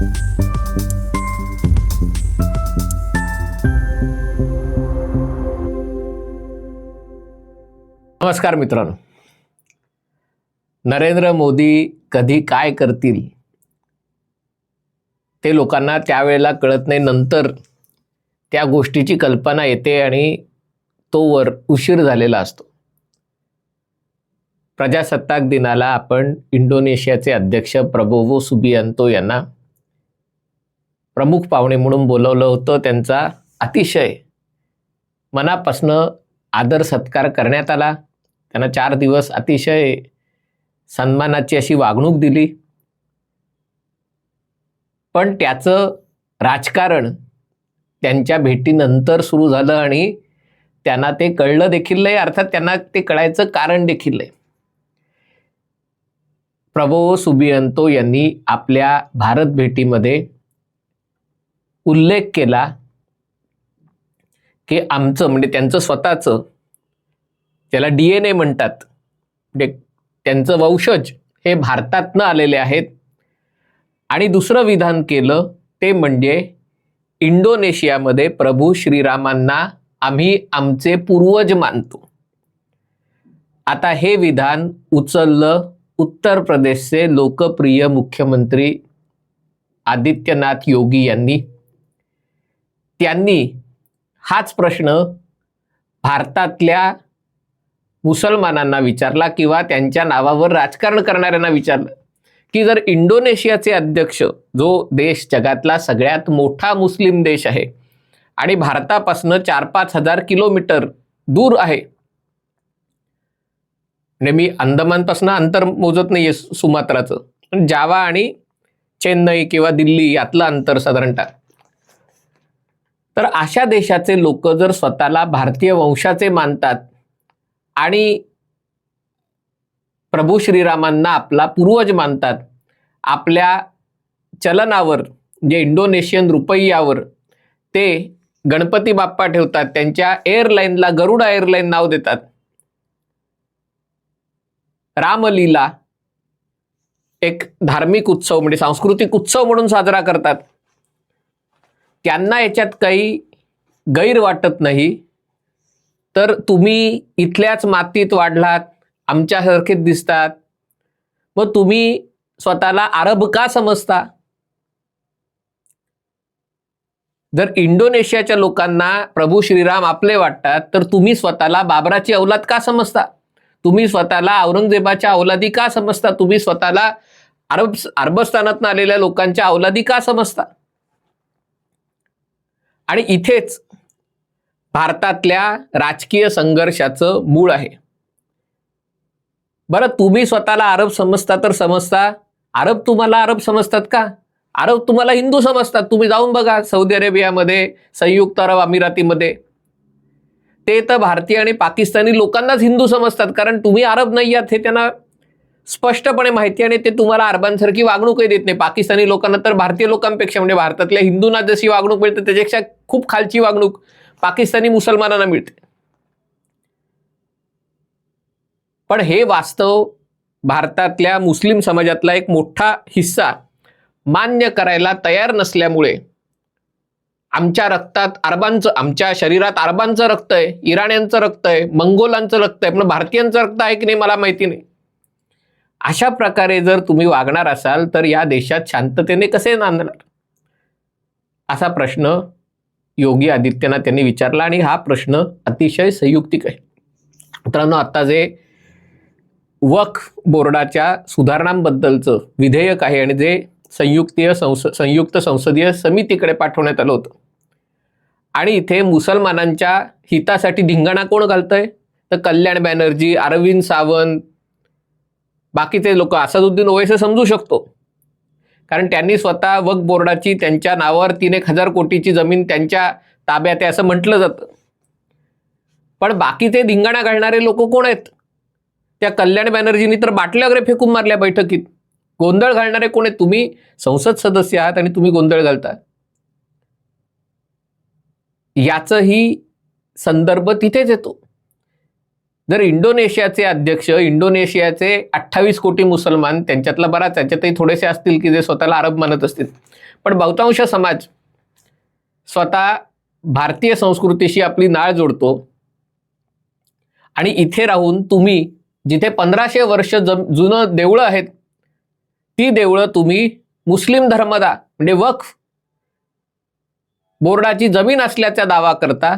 नमस्कार मित्रांनो. नरेंद्र मोदी कधी काय करतील ते लोकांना त्यावेळेला कळत नाही. नंतर त्या गोष्टीची कल्पना येते आणि तो वर उशीर झालेला असतो. प्रजासत्ताक दिनाला आपण इंडोनेशियाचे अध्यक्ष प्रबोवो सुबियांतो यांना प्रमुख पाहुणे म्हणून बोलवलं होतं. त्यांचा अतिशय मनापासनं आदर सत्कार करण्यात आला. त्यांना चार दिवस अतिशय सन्मानाची अशी वागणूक दिली. पण त्याचं राजकारण त्यांच्या भेटीनंतर सुरू झालं आणि त्यांना ते कळलं देखील नाही. अर्थात त्यांना ते कळायचं कारण देखील नाही. प्रभो सुबियंतो यांनी आपल्या भारत भेटीमध्ये उल्लेख केला की आमचं म्हणजे त्यांचं स्वतःचं ज्याला डी एन ए म्हणतात म्हणजे त्यांचं वंशज हे भारतातनं आलेले आहेत. आणि दुसरं विधान केलं ते म्हणजे इंडोनेशियामध्ये प्रभू श्रीरामांना आम्ही आमचे पूर्वज मानतो. आता हे विधान उचललं उत्तर प्रदेशचे लोकप्रिय मुख्यमंत्री आदित्यनाथ योगी यांनी. त्यांनी हाच प्रश्न भारतातल्या मुसलमानांना विचारला किंवा त्यांच्या नावावर राजकारण करणाऱ्यांना विचारलं. की जर इंडोनेशियाचे अध्यक्ष जो देश जगातला सगळ्यात मोठा मुस्लिम देश आहे आणि भारतापासनं चार पाच हजार किलोमीटर दूर आहे म्हणजे मी अंदमानपासून अंतर मोजत नाहीये सु- सुमात्राचं. पण जावा आणि चेन्नई किंवा दिल्ली यातलं अंतर साधारणतः तर अशा देशाचे लोक जर स्वतःला भारतीय वंशाचे मानतात आणि प्रभू श्रीरामांना आपला पूर्वज मानतात आपल्या चलनावर जे इंडोनेशियन रुपयावर ते गणपती बाप्पा ठेवतात त्यांच्या एअरलाईनला गरुडा एअरलाईन नाव देतात. रामलीला एक धार्मिक उत्सव म्हणजे सांस्कृतिक उत्सव म्हणून साजरा करतात. त्यांना याच्यात काही गैर वाटत नाही. तर तुम्ही इथल्याच मातीत वाढलात आमच्यासारखेच दिसतात. मग तुम्ही स्वतःला अरब का समजता? जर इंडोनेशियाच्या लोकांना प्रभू श्रीराम आपले वाटतात तर तुम्ही स्वतःला बाबराची अवलाद का समजता? तुम्ही स्वतःला औरंगजेबाच्या अवलादी का समजता? तुम्ही स्वतःला अरब अरबस्थानातून आलेल्या लोकांच्या अवलादी का समजता? आणि इथेच भारतातल्या राजकीय संघर्षाचं मूळ आहे. बरं तुम्ही स्वतःला अरब समजता तर समजता. अरब तुम्हाला अरब समजतात का? अरब तुम्हाला हिंदू समजतात. तुम्ही जाऊन बघा सौदी अरेबियामध्ये संयुक्त अरब अमिरातीमध्ये. ते तर भारतीय आणि पाकिस्तानी लोकांनाच हिंदू समजतात कारण तुम्ही अरब नाही आहात हे त्यांना स्पष्टपणे माहिती आणि ते तुम्हाला अरबांसारखी वागणूकही देत नाही. पाकिस्तानी लोकांना तर भारतीय लोकांपेक्षा म्हणजे भारतातल्या हिंदूंना जशी वागणूक मिळते त्याच्यापेक्षा खूप खालची वागणूक पाकिस्तानी मुसलमानांना मिळते. पण हे वास्तव भारतातल्या मुस्लिम समाजातला एक मोठा हिस्सा मान्य करायला तयार नसल्यामुळे आमच्या रक्तात अरबांचं आमच्या शरीरात अरबांचं रक्त आहे इराण्यांचं रक्त आहे मंगोलांचं रक्त आहे पण भारतीयांचं रक्त आहे की नाही मला माहिती नाही. अशा प्रकारे जर तुम्ही वागणार असाल तर या देशात शांततेने कसे नांदणार? असा प्रश्न योगी आदित्यनाथ यांनी विचारला आणि हा प्रश्न अतिशय संयुक्तिक आहे. मित्रांनो आत्ता जे वक्फ बोर्डाच्या सुधारणांबद्दलचं विधेयक आहे आणि जे संयुक्तीय संस संयुक्त संसदीय समितीकडे पाठवण्यात आलं होतं. आणि इथे मुसलमानांच्या हितासाठी धिंगाणा कोण घालतंय? तर कल्याण बॅनर्जी अरविंद सावंत बाकीचे लोक असादुद्दीन ओवैसी समजू शकतो. कारण त्यांनी स्वतः वक बोर्डाची त्यांच्या नावावर तीन एक हजार कोटीची जमीन त्यांच्या ताब्यात आहे असं म्हटलं जातं. पण बाकीचे धिंगाणा घालणारे लोक कोण आहेत? त्या कल्याण बॅनर्जींनी तर बाटल्या वगैरे फेकून मारल्या बैठकीत. गोंधळ घालणारे कोण आहेत? तुम्ही संसद सदस्य आहात आणि तुम्ही गोंधळ घालता. याचंही संदर्भ तिथेच येतो. जर इंडोनेशियाचे अध्यक्ष इंडोनेशियाचे अठ्ठावीस कोटी मुसलमान त्यांच्यातला बराच त्यांच्यातही थोडेसे असतील की जे स्वतःला अरब मानत असतील. पण बहुतांश समाज स्वतः भारतीय संस्कृतीशी आपली नाळ जोडतो. आणि इथे राहून तुम्ही जिथे पंधराशे वर्ष जम जुनं देवळं आहेत ती देवळं तुम्ही मुस्लिम धर्मदा म्हणजे वक्फ बोर्डाची जमीन असल्याचा दावा करता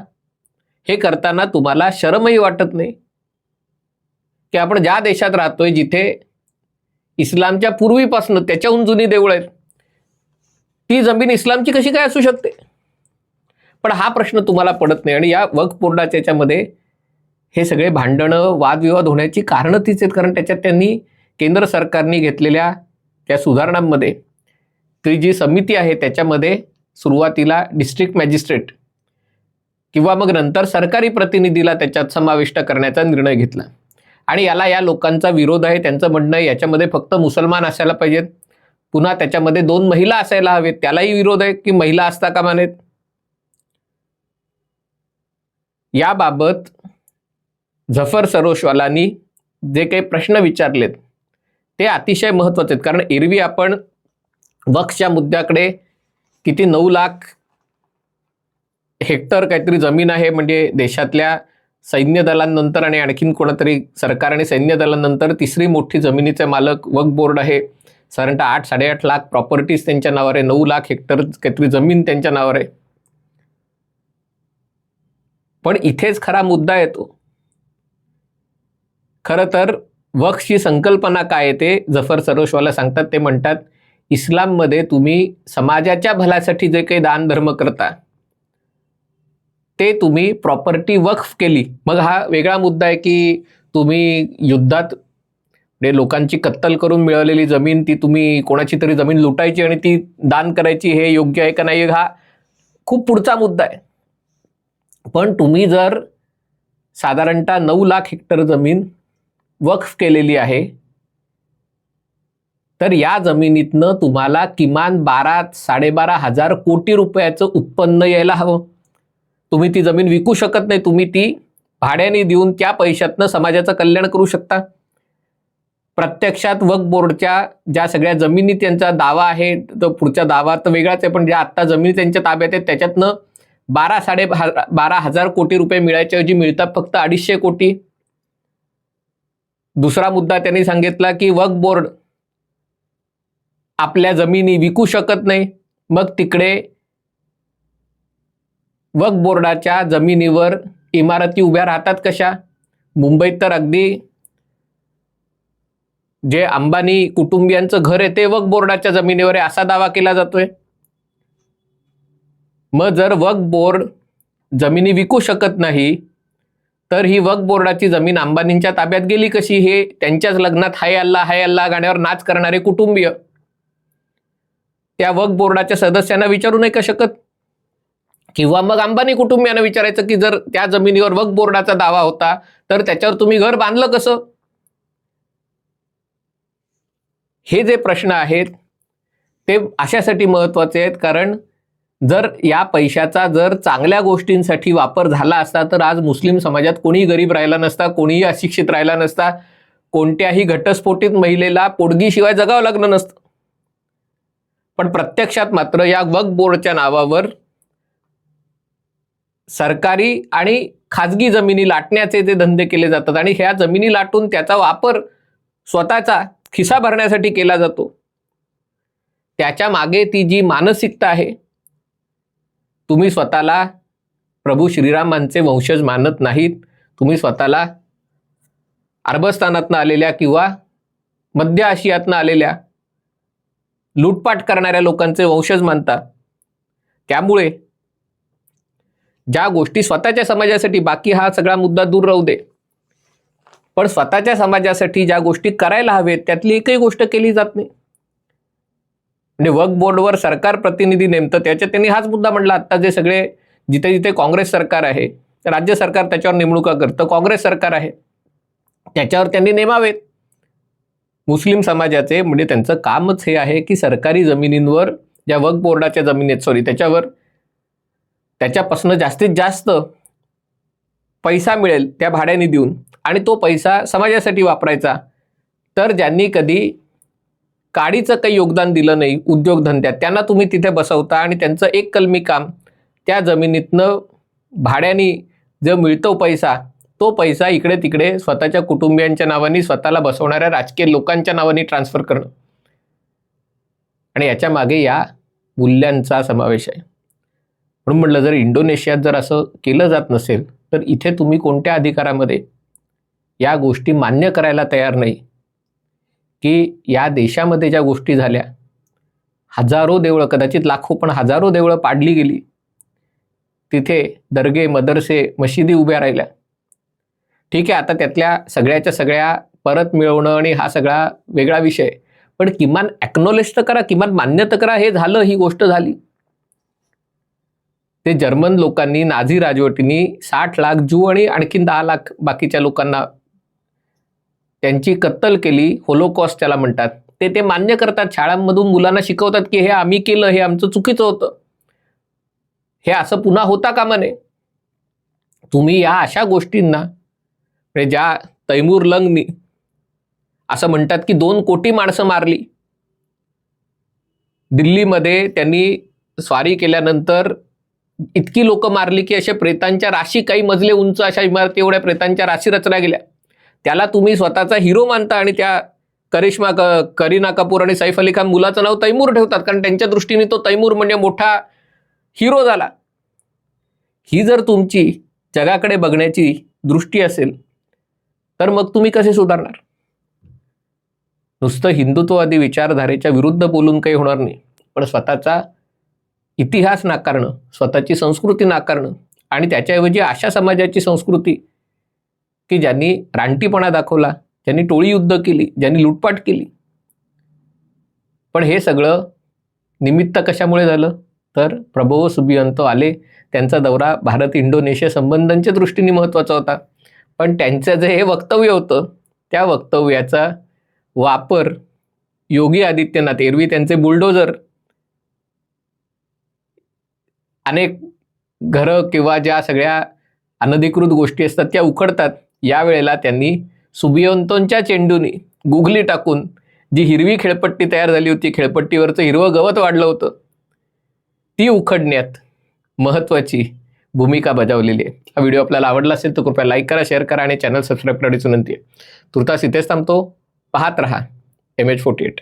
हे करताना तुम्हाला शरमही वाटत नाही. की आपण ज्या देशात राहतोय जिथे इस्लामच्या पूर्वीपासून त्याच्याहून जुनी देऊळ आहेत ती जमीन इस्लामची कशी काय असू शकते? पण हा प्रश्न तुम्हाला पडत नाही आणि या वक्फ बोर्डाच्या याच्यामध्ये हे सगळे भांडणं वादविवाद होण्याची कारणं तीच आहेत. कारण त्याच्यात त्यांनी केंद्र सरकारने घेतलेल्या त्या सुधारणांमध्ये ती जी समिती आहे त्याच्यामध्ये सुरुवातीला डिस्ट्रिक्ट मॅजिस्ट्रेट किंवा मग नंतर सरकारी प्रतिनिधीला त्याच्यात समाविष्ट करण्याचा निर्णय घेतला. आणि याला या लोकांचा विरोध आहे त्यांचं म्हणणं आहे याच्यामध्ये फक्त मुसलमान असायला पाहिजेत. पुन्हा त्याच्यामध्ये दोन महिला असायला हवेत त्यालाही विरोध आहे की महिला असता कामा नयेत याबाबत झफर सरोशवालांनी जे काही प्रश्न विचारलेत ते अतिशय महत्त्वाचे आहेत. कारण एरवी आपण वक्सच्या मुद्द्याकडे किती नऊ लाख हेक्टर काहीतरी जमीन आहे म्हणजे देशातल्या सैन्य दलांनंतर आणि आणखीन कोणतरी सरकार आणि सैन्य दलांनंतर तिसरी मोठी जमिनीचे मालक वक्फ बोर्ड आहे. साधारणतः आठ साडेआठ लाख प्रॉपर्टीज त्यांच्या नावावर आहे. नऊ लाख हेक्टर काहीतरी जमीन त्यांच्या नावावर आहे. पण इथेच खरा मुद्दा येतो. खरं तर वक्सची संकल्पना काय आहे ते जफर सरोशवाला सांगतात. ते म्हणतात इस्लाममध्ये तुम्ही समाजाच्या भल्यासाठी जे काही दान धर्म करता ते तुम्ही प्रॉपर्टी वक्फ केली. मग हा वेगळा मुद्दा आहे की तुम्ही युद्धात म्हणजे लोकांची कत्तल करून मिळवलेली जमीन ती तुम्ही कोणाची तरी जमीन लुटायची आणि ती दान करायची हे योग्य आहे का नाही हा खूप पुढचा मुद्दा आहे. पण तुम्ही जर साधारणतः नऊ लाख हेक्टर जमीन वक्फ केलेली आहे तर या जमिनीतनं तुम्हाला किमान बारा साडेबारा हजार कोटी रुपयाचं उत्पन्न यायला हवं. तुम्ही ती जमीन विकू शकत नाही तुम्ही ती भाड्याने देऊन त्या पैशातनं समाजाचं कल्याण करू शकता. प्रत्यक्षात वक्फ बोर्डच्या ज्या सगळ्या जमिनी त्यांचा दावा आहे तो पुढचा दावा तर वेगळाच आहे पण ज्या आत्ता जमिनी त्यांच्या ताब्यात आहेत त्याच्यातनं बारा साडे बारा हजार कोटी रुपये मिळायच्याऐवजी मिळतात फक्त अडीचशे कोटी. दुसरा मुद्दा त्यांनी सांगितला की वक्फ बोर्ड आपल्या जमिनी विकू शकत नाही मग तिकडे वक्फ बोर्डाच्या जमिनीवर इमारती उभ्या राहतात कशा? मुंबईत तर अगदी जे अंबानी कुटुंबियांचं घर आहे ते वक्फ बोर्डाच्या जमिनीवर आहे असा दावा केला जातोय. मग जर वक्फ बोर्ड जमिनी विकू शकत नाही तर ही वक्फ बोर्डाची जमीन अंबानींच्या ताब्यात गेली कशी? हे त्यांच्याच लग्नात हाय अल्ला हाय अल्ला गाण्यावर नाच करणारे कुटुंबीय. त्या वक्फ बोर्डाच्या सदस्यांना विचारू नाही का शकत. किंवा मग अंबानी कुटुंबियांना विचारायचं की जर त्या जमिनीवर वक बोर्डाचा दावा होता तर त्याच्यावर तुम्ही घर बांधलं कसं? हे जे प्रश्न आहेत ते अशासाठी महत्त्वाचे आहेत कारण जर या पैशाचा जर चांगल्या गोष्टींसाठी वापर झाला असता तर आज मुस्लिम समाजात कोणीही गरीब राहिला नसता कोणीही अशिक्षित राहिला नसता कोणत्याही घटस्फोटित महिलेला पोडगीशिवाय जगावं लागलं नसतं. पण प्रत्यक्षात मात्र या वक बोर्डच्या नावावर सरकारी आणि खाजगी जमिनी लाटण्याचे जे धंदे केले जातात आणि ह्या जमिनी लाटून त्याचा वापर स्वतःचा खिसा भरण्यासाठी केला जातो. त्याच्यामागे ती जी मानसिकता आहे तुम्ही स्वतःला प्रभू श्रीरामांचे वंशज मानत नाहीत. तुम्ही स्वतःला अरबस्थानातनं आलेल्या किंवा मध्य आशियातनं आलेल्या लूटपाट करणाऱ्या लोकांचे वंशज मानता. त्यामुळे ज्या गोष्टी स्वतःच्या समाजासाठी बाकी हा सगळा मुद्दा दूर राहू दे. पण स्वतःच्या समाजासाठी ज्या गोष्टी करायला हवेत त्यातली एकही गोष्ट केली जात नाही. म्हणजे वर्क बोर्डवर सरकार प्रतिनिधी नेमतं त्याच्यात त्यांनी हाच मुद्दा म्हणला आता जे सगळे जिथे जिथे काँग्रेस सरकार आहे राज्य सरकार त्याच्यावर नेमणुका करतं काँग्रेस सरकार आहे त्याच्यावर त्यांनी नेमावेत. मुस्लिम समाजाचे म्हणजे त्यांचं कामच हे आहे की सरकारी जमिनींवर ज्या वक्फ बोर्डाच्या जमिनी आहेत सॉरी त्याच्यावर त्याच्यापासून जास्तीत जास्त पैसा मिळेल त्या भाड्याने देऊन आणि तो पैसा समाजासाठी वापरायचा. तर ज्यांनी कधी काडीचं काही योगदान दिलं नाही उद्योगधंद्यात त्यांना तुम्ही तिथे बसवता आणि त्यांचं एक कलमी काम त्या जमिनीतनं भाड्याने जो मिळतो पैसा तो पैसा इकडे तिकडे स्वतःच्या कुटुंबियांच्या नावाने स्वतःला बसवणाऱ्या राजकीय लोकांच्या नावाने ट्रान्सफर करणं. आणि याच्या मागे या मूल्यांचा समावेश आहे. म्हणून म्हटलं जर इंडोनेशियात जर असं केलं जात नसेल तर इथे तुम्ही कोणत्या अधिकारामध्ये या गोष्टी मान्य करायला तयार नाही? की या देशामध्ये ज्या गोष्टी झाल्या हजारो देवळं कदाचित लाखो पण हजारो देवळं पाडली गेली. तिथे दर्गे मदरसे मशिदी उभ्या राहिल्या. ठीक आहे आता त्यातल्या सगळ्याच्या सगळ्या परत मिळवणं आणि हा सगळा वेगळा विषय आहे. पण किमान ॲक्नॉलेज तर करा किमान मान्य तर करा हे झालं ही गोष्ट झाली. ते जर्मन लोकांनी नाझी राजवटींनी साठ लाख जू आणि आणखीन दहा लाख बाकीच्या लोकांना त्यांची कत्तल केली होलोकॉस्ट त्याला म्हणतात. ते ते मान्य करतात शाळांमधून मुलांना शिकवतात की हे आम्ही केलं हे आमचं चुकीचं होतं. हे असं पुन्हा होता कामा नये. तुम्ही या अशा गोष्टींना म्हणजे ज्या तैमूर लंगनी असं म्हणतात की दोन कोटी माणसं मारली. दिल्लीमध्ये त्यांनी स्वारी केल्यानंतर इतकी लोक मारली की अशा प्रेतांच्या राशी काही मजले उंच अशा इमारती एवढ्या प्रेतांच्या राशी रचल्या गेल्या. त्याला तुम्ही स्वतःचा हिरो मानता आणि त्या करिश्मा क करीना कपूर आणि सैफ अली खान मुलाचं नाव तैमूर ठेवतात. कारण त्यांच्या दृष्टीने तो तैमूर म्हणजे मोठा हिरो झाला. ही जर तुमची जगाकडे बघण्याची दृष्टी असेल तर मग तुम्ही कसे सुधारणार? नुसतं हिंदुत्ववादी विचारधारेच्या विरुद्ध बोलून काही होणार नाही. पण स्वतःचा इतिहास नाकारणं स्वतःची संस्कृती नाकारणं आणि त्याच्याऐवजी अशा समाजाची संस्कृती की ज्यांनी रानटीपणा दाखवला ज्यांनी टोळी युद्ध केली ज्यांनी लुटपाट केली. पण हे सगळं निमित्त कशामुळे झालं? तर प्रभो सुबियंतो आले. त्यांचा दौरा भारत इंडोनेशिया संबंधांच्या दृष्टीने महत्त्वाचा होता. पण त्यांचं जे हे वक्तव्य होतं त्या वक्तव्याचा वापर योगी आदित्यनाथ एरवी त्यांचे बुलडोजर अनेक घरं किंवा ज्या सगळ्या अनधिकृत गोष्टी असतात त्या उखडतात यावेळेला त्यांनी सुबियंतोंच्या चेंडूनी गुगली टाकून जी हिरवी खेळपट्टी तयार झाली होती खेळपट्टीवरचं हिरवं गवत वाढलं होतं ती उखडण्यात महत्त्वाची भूमिका बजावलेली आहे. हा व्हिडिओ आपल्याला आवडला असेल तर कृपया लाईक करा शेअर करा आणि चॅनल सबस्क्राईब करण्याची विनंती आहे. तुर्तास इथेच थांबतो. पाहत रहा. M H forty eight